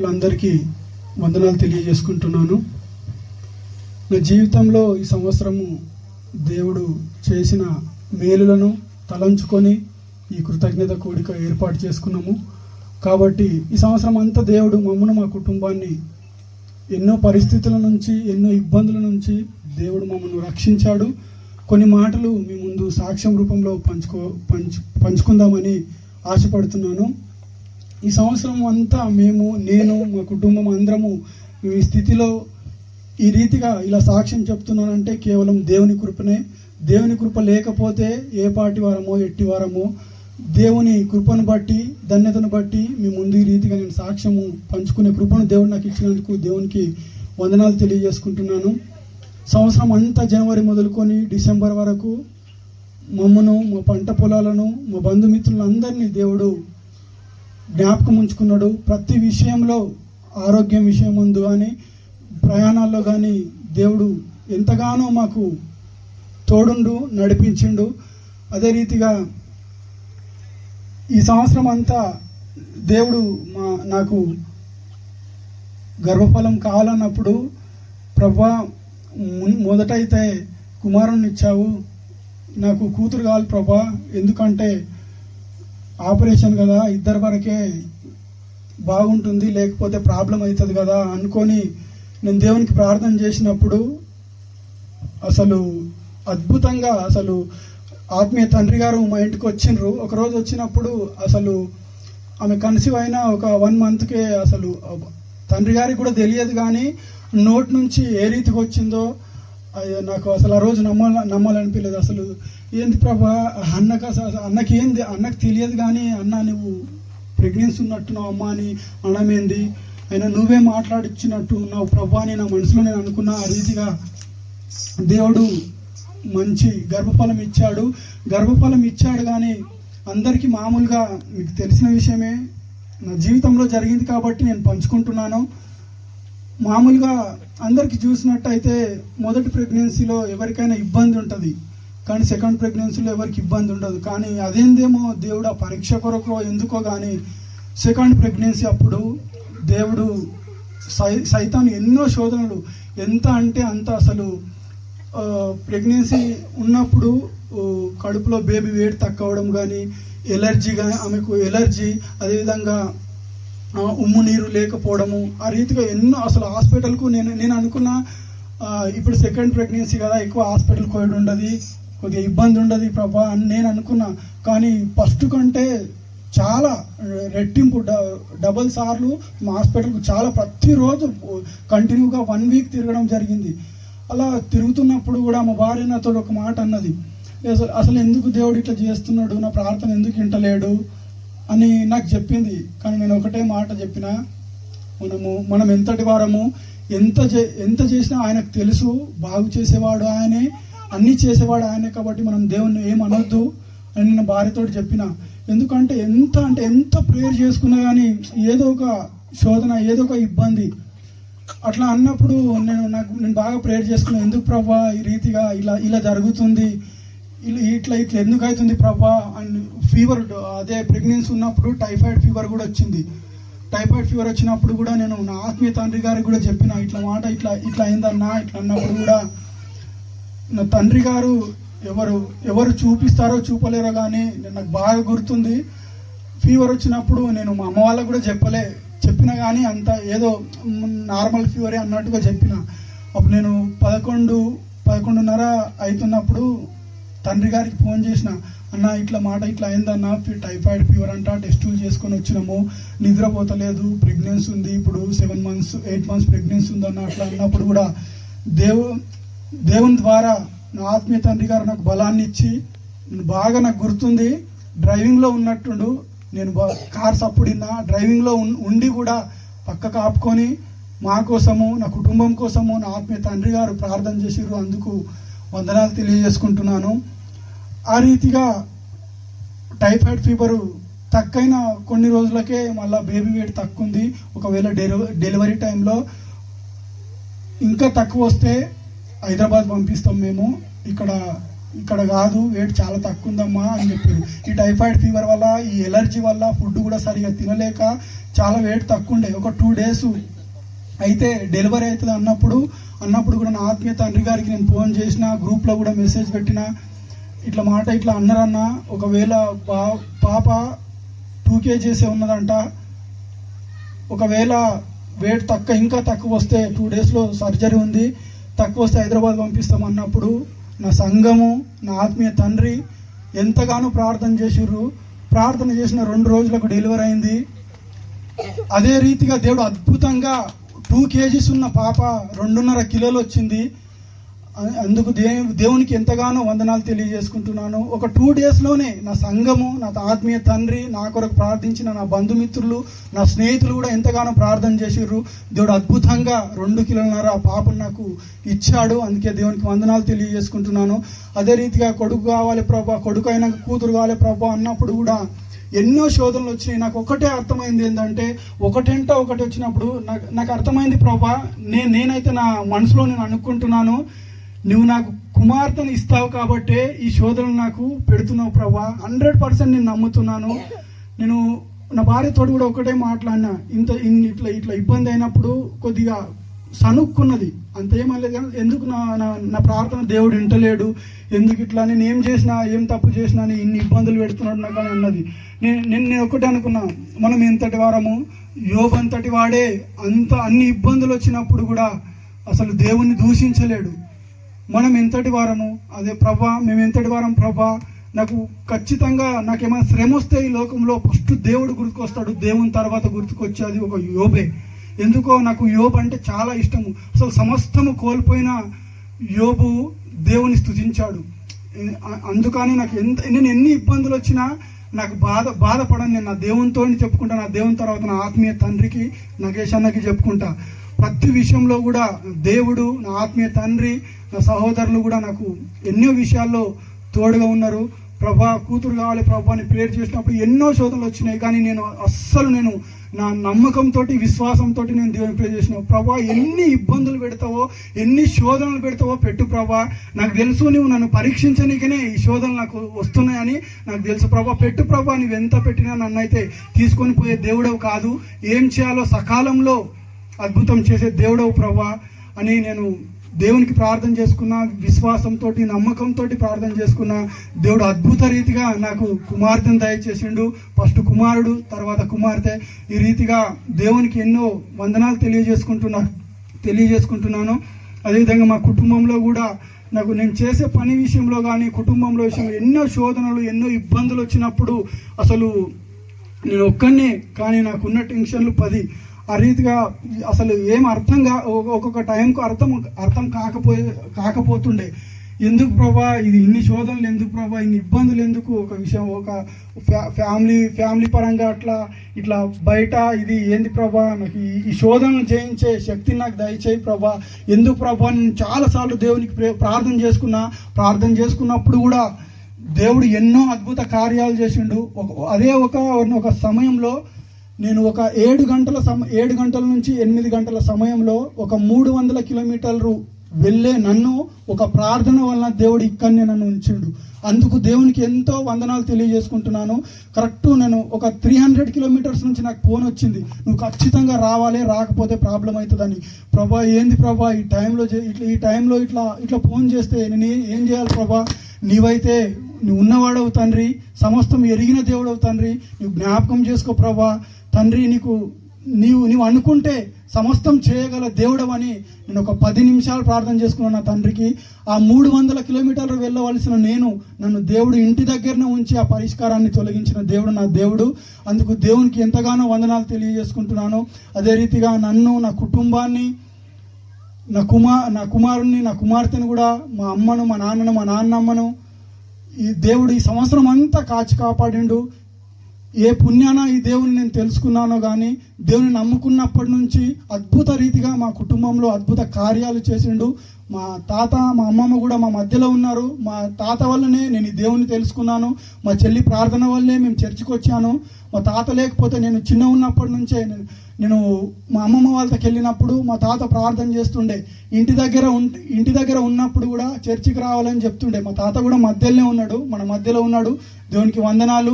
సేవకులందరికీ వందనాలు తెలియజేసుకుంటున్నాను. నా జీవితంలో ఈ సంవత్సరము దేవుడు చేసిన మేలులను తలంచుకొని ఈ కృతజ్ఞత కూడిక ఏర్పాటు చేసుకున్నాము. కాబట్టి ఈ సంవత్సరం అంతా దేవుడు మమ్మను మా కుటుంబాన్ని ఎన్నో పరిస్థితుల నుంచి ఎన్నో ఇబ్బందుల నుంచి దేవుడు మమ్మల్ని రక్షించాడు. కొన్ని మాటలు మీ ముందు సాక్ష్యం రూపంలో పంచుకో పంచు పంచుకుందామని ఆశపడుతున్నాను. ఈ సంవత్సరం అంతా మేము నేను మా కుటుంబం అందరము ఈ స్థితిలో ఈ రీతిగా ఇలా సాక్ష్యం చెప్తున్నానంటే కేవలం దేవుని కృపనే. దేవుని కృప లేకపోతే ఏ పాటి వారమో ఎట్టి వారమో దేవుని కృపను బట్టి ధన్యతను బట్టి మీ ముందు ఈ రీతిగా నేను సాక్ష్యము పంచుకునే కృపను దేవుడు నాకు ఇచ్చినందుకు దేవునికి వందనాలు తెలియజేసుకుంటున్నాను. సంవత్సరం అంతా జనవరి మొదలుకొని డిసెంబర్ వరకు మమ్మను మా పంట పొలాలను మా బంధుమిత్రులందరినీ దేవుడు జ్ఞాపకం ఉంచుకున్నాడు. ప్రతి విషయంలో ఆరోగ్యం విషయం ముందు కానీ ప్రయాణాల్లో కానీ దేవుడు ఎంతగానో మాకు తోడుండు నడిపించిండు. అదే రీతిగా ఈ సంవత్సరం అంతా దేవుడు మా నాకు గర్భఫలం కావాలన్నప్పుడు ప్రభా మొదటైతే కుమారుణ్ణి ఇచ్చావు నాకు కూతురు కావాలి ప్రభా. ఎందుకంటే ఆపరేషన్ కదా ఇద్దరి వరకే బాగుంటుంది లేకపోతే ప్రాబ్లం అవుతుంది కదా అనుకొని నేను దేవునికి ప్రార్థన చేసినప్పుడు అసలు అద్భుతంగా అసలు ఆత్మీయ తండ్రి గారు మా ఇంటికి వచ్చిండ్రు. ఒకరోజు వచ్చినప్పుడు అసలు ఆమె కన్సీవ్ అయిన ఒక వన్ మంత్కే అసలు తండ్రి గారికి కూడా తెలియదు కానీ నోట్ నుంచి ఏ రీతికి వచ్చిందో అయ్యో నాకు అసలు ఆ రోజు నమ్మాల నమ్మాలనిపించలేదు. అసలు ఏంది ప్రభా అన్నకు అసలు అన్నకి ఏంది? అన్నకు తెలియదు కానీ అన్న నువ్వు ప్రెగ్నెన్సీ ఉన్నట్టున్నావు అమ్మ అని అనమేంది అయినా నువ్వే మాట్లాడిచ్చినట్టు ఉన్నావు ప్రభా అని నా మనసులో నేను అనుకున్నా ఆ రీతిగా దేవుడు మంచి గర్భఫలం ఇచ్చాడు. గర్భఫలం ఇచ్చాడు కానీ అందరికీ మామూలుగా మీకు తెలిసిన విషయమే నా జీవితంలో జరిగింది కాబట్టి నేను పంచుకుంటున్నాను. మామూలుగా అందరికి చూసినట్టయితే మొదటి ప్రెగ్నెన్సీలో ఎవరికైనా ఇబ్బంది ఉంటుంది. కానీ సెకండ్ ప్రెగ్నెన్సీలో ఎవరికి ఇబ్బంది ఉండదు. కానీ అదేందేమో దేవుడు ఆ పరీక్ష కొరకు ఎందుకో కానీ సెకండ్ ప్రెగ్నెన్సీ అప్పుడు దేవుడు సై సైతాన్ని ఎన్నో శోధనలు ఎంత అంటే అంత అసలు ప్రెగ్నెన్సీ ఉన్నప్పుడు కడుపులో బేబీ వేడి తక్కువడం కానీ ఎలర్జీ కానీ ఆమెకు ఎలర్జీ అదేవిధంగా ఉమ్ము నీరు లేకపోవడము ఆ రీతిగా ఎన్నో అసలు హాస్పిటల్కు నేను నేను అనుకున్న ఇప్పుడు సెకండ్ ప్రెగ్నెన్సీ కదా ఎక్కువ హాస్పిటల్ కోవిడ్ ఉండదు కొద్దిగా ఇబ్బంది ఉండదు ప్రభా అని నేను అనుకున్నా. కానీ ఫస్ట్ కంటే చాలా రెట్టింపు డ- డబల్ సార్లు మా హాస్పిటల్కు చాలా ప్రతిరోజు కంటిన్యూగా వన్ వీక్ తిరగడం జరిగింది. అలా తిరుగుతున్నప్పుడు కూడా మా భార్య నాతో ఒక మాట అన్నది. అసలు అసలు ఎందుకు దేవుడు ఇట్లా చేస్తున్నాడు? నా ప్రార్థన ఎందుకు వింటలేడు? అని నాకు చెప్పింది. కానీ నేను ఒకటే మాట చెప్పిన మనము మనం ఎంతటి వారము ఎంత చే ఎంత చేసినా ఆయనకు తెలుసు బాగు చేసేవాడు ఆయనే అన్నీ చేసేవాడు ఆయనే కాబట్టి మనం దేవుణ్ణి ఏం అనొద్దు అని నేను భార్యతో చెప్పిన. ఎందుకంటే ఎంత అంటే ఎంత ప్రేయర్ చేసుకున్నా కానీ ఏదో ఒక శోధన ఏదో ఒక ఇబ్బంది. అట్లా అన్నప్పుడు నేను నాకు నేను బాగా ప్రేయర్ చేసుకున్నాను ఎందుకు ప్రభా ఈ రీతిగా ఇలా ఇలా జరుగుతుంది? ఇలా ఇట్లా ఇట్లా ఎందుకు అవుతుంది ప్రభా? అండ్ ఫీవర్ అదే ప్రెగ్నెన్సీ ఉన్నప్పుడు టైఫాయిడ్ ఫీవర్ కూడా వచ్చింది. టైఫాయిడ్ ఫీవర్ వచ్చినప్పుడు కూడా నేను నా ఆత్మీయ తండ్రి గారికి కూడా చెప్పిన ఇట్లా మాట ఇట్లా ఇట్లా అయిందన్నా ఇట్లా అన్నప్పుడు కూడా నా తండ్రి గారు ఎవరు ఎవరు చూపిస్తారో చూపలేరో కానీ నాకు బాగా గుర్తుంది. ఫీవర్ వచ్చినప్పుడు నేను మా అమ్మ వాళ్ళకు కూడా చెప్పలే చెప్పినా కానీ అంత ఏదో నార్మల్ ఫీవరే అన్నట్టుగా చెప్పిన. అప్పుడు నేను పదకొండు పదకొండున్నర అవుతున్నప్పుడు తండ్రి గారికి ఫోన్ చేసిన అన్న ఇట్లా మాట ఇట్లా అయిందన్న టైఫాయిడ్ ఫీవర్ అంట టెస్టులు చేసుకొని వచ్చినాము నిద్రపోతలేదు ప్రెగ్నెన్సీ ఉంది ఇప్పుడు seven months eight months pregnancy ఉందన్న అట్లా అన్నప్పుడు కూడా దేవు దేవుని ద్వారా నా ఆత్మీయ తండ్రి గారు నాకు బలాన్ని ఇచ్చి బాగా నాకు గుర్తుంది డ్రైవింగ్లో ఉన్నట్టుండు నేను కార్ సప్పుడిన్నా డ్రైవింగ్లో ఉండి కూడా పక్కకు ఆపుకొని మా కోసము నా కుటుంబం కోసము నా ఆత్మీయ తండ్రి గారు ప్రార్థన చేసిరు అందుకు వందనాలు తెలియజేసుకుంటున్నాను. ఆ రీతిగా టైఫాయిడ్ ఫీవరు తక్కువైన కొన్ని రోజులకే మళ్ళీ బేబీ వెయిట్ తక్కువ ఉంది ఒకవేళ డెలివరీ డెలివరీ టైంలో ఇంకా తక్కువ వస్తే హైదరాబాద్ పంపిస్తాం మేము. ఇక్కడ ఇక్కడ కాదు వెయిట్ చాలా తక్కువ ఉందమ్మా అని చెప్పారు. ఈ టైఫాయిడ్ ఫీవర్ వల్ల ఈ ఎలర్జీ వల్ల ఫుడ్ కూడా సరిగా తినలేక చాలా వెయిట్ తక్కువ ఉండే ఒక టూ డేస్ అయితే డెలివరీ అవుతుంది అన్నప్పుడు అన్నప్పుడు కూడా నా ఆత్మీయ తండ్రి గారికి నేను ఫోన్ చేసిన గ్రూప్లో కూడా మెసేజ్ పెట్టిన ఇట్లా మాట ఇట్లా అన్నారన్న ఒకవేళ పా పాప టూ కేజీసే ఉన్నదంట ఒకవేళ వెయిట్ తక్కువ ఇంకా తక్కువ వస్తే టూ డేస్లో సర్జరీ ఉంది తక్కువ వస్తే హైదరాబాద్ పంపిస్తాం అన్నప్పుడు నా సంఘము నా ఆత్మీయ తండ్రి ఎంతగానో ప్రార్థన చేసిర్రు. ప్రార్థన చేసిన రెండు రోజులకు డెలివరీ అయింది. అదే రీతిగా దేవుడు అద్భుతంగా టూ కేజీస్ ఉన్న పాప రెండున్నర కిలోలు వచ్చింది. అందుకు దే దేవునికి ఎంతగానో వందనాలు తెలియజేసుకుంటున్నాను. ఒక టూ డేస్లోనే నా సంఘము నా ఆత్మీయ తండ్రి నా కొరకు ప్రార్థించిన నా బంధుమిత్రులు నా స్నేహితులు కూడా ఎంతగానో ప్రార్థన చేసిర్రు. దేవుడు అద్భుతంగా రెండు కిలోన్నర పాపను నాకు ఇచ్చాడు. అందుకే దేవునికి వందనాలు తెలియజేసుకుంటున్నాను. అదే రీతిగా కొడుకు కావాలి ప్రభా కొడుకు అయినాక కూతురు కావాలి ప్రభా అన్నప్పుడు కూడా ఎన్నో శోధనలు వచ్చినాయి. నాకు ఒకటే అర్థమైంది ఏంటంటే ఒకటంట ఒకటి వచ్చినప్పుడు నాకు నాకు అర్థమైంది ప్రభా నేను నేనైతే నా మనసులో నేను అనుకుంటున్నాను నువ్వు నాకు కుమార్తెను ఇస్తావు కాబట్టే ఈ శోధనలు నాకు పెడుతున్నావు ప్రభా. హండ్రెడ్ పర్సెంట్ నేను నమ్ముతున్నాను. నేను నా భార్యతోడు కూడా ఒకటే మాట్లాడినా. ఇంత ఇట్లా ఇట్లా ఇబ్బంది అయినప్పుడు కొద్దిగా సనుక్కున్నది అంత ఏమనలేదు కానీ ఎందుకు నా నా నా ప్రార్థన దేవుడు వింటలేడు? ఎందుకు ఇట్లా నేను ఏం చేసినా ఏం తప్పు చేసినా అని ఇన్ని ఇబ్బందులు పెడుతున్నాడు నాకు అని అన్నది. నేను నేను నేను ఒకటే అనుకున్నా. మనం ఎంతటి వారము? యోగ అంతటి వాడే. అంత అన్ని ఇబ్బందులు వచ్చినప్పుడు కూడా అసలు దేవుణ్ణి దూషించలేడు. మనం ఎంతటి వారము? అదే ప్రభా మేము ఎంతటి వారం ప్రభా? నాకు ఖచ్చితంగా నాకేమైనా శ్రమ వస్తే ఈ లోకంలో ఫస్ట్ దేవుడు గుర్తుకొస్తాడు. దేవుని తర్వాత గుర్తుకొచ్చేది ఒక యోబే. ఎందుకో నాకు యోబు అంటే చాలా ఇష్టము. అసలు సమస్తము కోల్పోయిన యోబు దేవుని స్తుతించాడు. అందుకని నాకు ఎంత నేను ఎన్ని ఇబ్బందులు వచ్చినా నాకు బాధ బాధపడను నేను. నా దేవునితో చెప్పుకుంటా నా దేవుని తర్వాత నా ఆత్మీయ తండ్రికి నగేష్ అన్నకి చెప్పుకుంటా. ప్రతి విషయంలో కూడా దేవుడు నా ఆత్మీయ తండ్రి నా సహోదరులు కూడా నాకు ఎన్నో విషయాల్లో తోడుగా ఉన్నారు. ప్రభా కూతురు కావాలి ప్రభా అని ప్రేర్ చేసినప్పుడు ఎన్నో శోధనలు వచ్చినాయి. కానీ నేను అస్సలు నేను నా నమ్మకంతో విశ్వాసంతో నేను దేవుని ప్రే చేసిన ప్రభా ఎన్ని ఇబ్బందులు పెడతావో ఎన్ని శోధనలు పెడతావో పెట్టు ప్రభా. నాకు తెలుసు నువ్వు నన్ను పరీక్షించనికనే ఈ శోధనలు నాకు వస్తున్నాయని నాకు తెలుసు ప్రభా. పెట్టు ప్రభా నువ్వు ఎంత పెట్టినా నన్ను అయితే తీసుకొని పోయే దేవుడవు కాదు. ఏం చేయాలో సకాలంలో అద్భుతం చేసే దేవుడవు ప్రభా అని నేను దేవునికి ప్రార్థన చేసుకున్న విశ్వాసంతో నమ్మకంతో ప్రార్థన చేసుకున్న దేవుడు అద్భుత రీతిగా నాకు కుమార్తెను దయచేసిండు. ఫస్ట్ కుమారుడు తర్వాత కుమార్తె. ఈ రీతిగా దేవునికి ఎన్నో వందనాలు తెలియజేసుకుంటున్నా తెలియజేసుకుంటున్నాను. అదేవిధంగా మా కుటుంబంలో కూడా నాకు నేను చేసే పని విషయంలో కానీ కుటుంబంలో విషయంలో ఎన్నో శోధనలు ఎన్నో ఇబ్బందులు వచ్చినప్పుడు అసలు నేను ఒక్కనే కానీ నాకున్న టెన్షన్లు పది. ఆ రీతిగా అసలు ఏం అర్థం కా ఒక్కొక్క టైంకు అర్థం అర్థం కాకపోయే కాకపోతుండే. ఎందుకు ప్రభా ఇది ఇన్ని శోధనలు ఎందుకు ప్రభా ఇన్ని ఇబ్బందులు ఎందుకు? ఒక విషయం ఒక ఫ్యా ఫ్యామిలీ ఫ్యామిలీ పరంగా అట్లా ఇట్లా బయట ఇది ఏంది ప్రభా? నాకు ఈ- శోధనలు జయించే శక్తిని నాకు దయచేయి ప్రభా. ఎందుకు ప్రభా? నేను చాలాసార్లు దేవునికి ప్రే- ప్రార్థన చేసుకున్నా. ప్రార్థన చేసుకున్నప్పుడు కూడా దేవుడు ఎన్నో అద్భుత కార్యాలు చేసిండు. ఒక అదే ఒక ఒక సమయంలో నేను ఒక ఏడు గంటల సమ ఏడు గంటల నుంచి ఎనిమిది గంటల సమయంలో ఒక మూడు వందల కిలోమీటర్లు వెళ్ళే నన్ను ఒక ప్రార్థన వలన దేవుడు ఇక్కడనే నన్ను ఉంచిండు. అందుకు దేవునికి ఎంతో వందనాలు తెలియజేసుకుంటున్నాను. కరెక్ట్ నేను ఒక త్రీ హండ్రెడ్ కిలోమీటర్స్ నుంచి నాకు ఫోన్ వచ్చింది. నువ్వు ఖచ్చితంగా రావాలి రాకపోతే ప్రాబ్లం అవుతుందని. ప్రభా ఏంది ప్రభా ఈ టైంలో చే- ఇట్లా ఈ టైంలో ఇట్లా ఇట్లా ఫోన్ చేస్తే నేను ఏం చేయాలి ప్రభా? నీవైతే నువ్వు ఉన్నవాడవు తండ్రి సమస్తం ఎరిగిన దేవుడవు తండ్రి. నువ్వు జ్ఞాపకం చేసుకో ప్రభా. తండ్రి నీకు నీవు నీవు అనుకుంటే సమస్తం చేయగల దేవుడవని నేను ఒక పది నిమిషాలు ప్రార్థన చేసుకున్నాను నా తండ్రికి. ఆ మూడు వందల కిలోమీటర్లు వెళ్ళవలసిన నేను నన్ను దేవుడు ఇంటి దగ్గరనే ఉంచి ఆ పరిష్కారాన్ని తొలగించిన దేవుడు నా దేవుడు. అందుకు దేవునికి ఎంతగానో వందనాలు తెలియజేసుకుంటున్నాను. అదే రీతిగా నన్ను నా కుటుంబాన్ని నా కుమార్ నా కుమారుణ్ణి నా కుమార్తెను కూడా మా అమ్మను మా నాన్నను మా నాన్నమ్మను ఈ దేవుడు ఈ సంవత్సరం అంతా కాచి కాపాడిండు. ఏ పుణ్యాన ఈ దేవుని నేను తెలుసుకున్నానో కానీ దేవుని నమ్ముకున్నప్పటి నుంచి అద్భుత రీతిగా మా కుటుంబంలో అద్భుత కార్యాలు చేసిండు. మా తాత మా అమ్మమ్మ కూడా మా మధ్యలో ఉన్నారు. మా తాత వల్లనే నేను ఈ దేవుని తెలుసుకున్నాను. మా చెల్లి ప్రార్థన వల్లే మేము చర్చికి వచ్చాను. మా తాత లేకపోతే నేను చిన్న ఉన్నప్పటి నుంచే నేను నేను మా అమ్మమ్మ వాళ్ళకి వెళ్ళినప్పుడు మా తాత ప్రార్థన చేస్తుండే. ఇంటి దగ్గర ఉం- ఇంటి దగ్గర ఉన్నప్పుడు కూడా చర్చికి రావాలని చెప్తుండే. మా తాత కూడా మధ్యలోనే ఉన్నాడు. మన మధ్యలో ఉన్నాడు. దేవునికి వందనాలు.